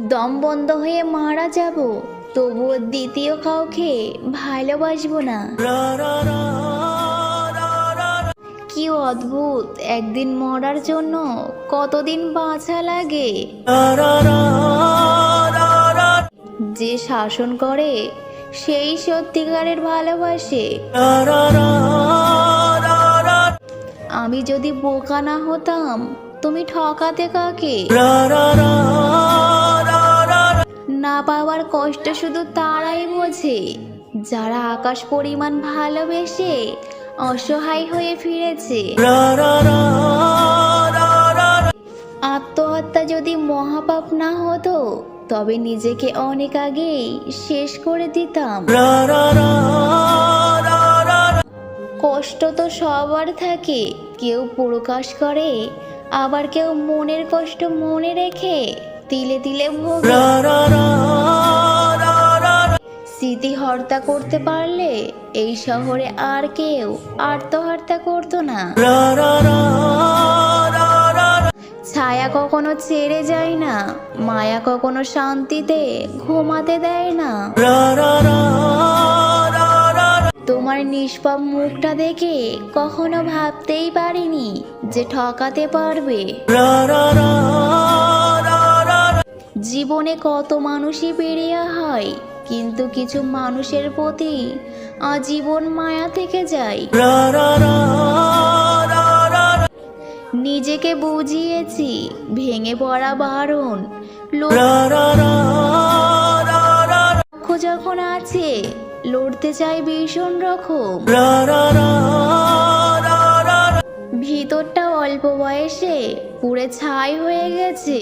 দম বন্ধ হয়ে মারা যাব, তবুও দ্বিতীয় কাউকে ভালোবাসবো না। কি অদ্ভুত, একদিন মরার জন্য কতদিন বাঁচা লাগে? যে শাসন করে, সেই সত্যিকারের ভালোবাসে। আমি যদি বোকা না হতাম, তুমি ঠকাতে কাকে? কষ্ট শুধু তারাই বোঝে। যারা আকাশ পরিমাণ ভালোবেসে অসহায় হয়ে ফিরেছে। আত্মহত্যা যদি মহাপাপ না হতো, তবে নিজেকে অনেক আগেই শেষ করে দিতাম। কষ্ট তো সবার থাকে। কেউ প্রকাশ করে, আবার কেউ মনের কষ্ট মনে রেখে তিলে তিলে ভোগে। স্মৃতি হত্যা করতে পারলে এই শহরে আর কেউ আত্মহত্যা করতো না। ছায়া কখনো ছেড়ে যায় না, মায়া কখনো শান্তিতে ঘুমাতে দেয় না। তোমার নিষ্পাপ মুখটা দেখে কখনো ভাবতেই পারিনি যে ঠকাতে পারবে। জীবনে কত মানুষই পেরিয়ে হয় কিন্তু কিছু মানুষের প্রতি আজীবন মায়া থেকে যায় নিজেকে বুঝিয়েছি ভেঙে পড়া বারণ লক্ষ্য যখন আছে লড়তে চাই ভীষণ রকম ভিতরটা অল্প বয়সে পুরে ছাই হয়ে গেছে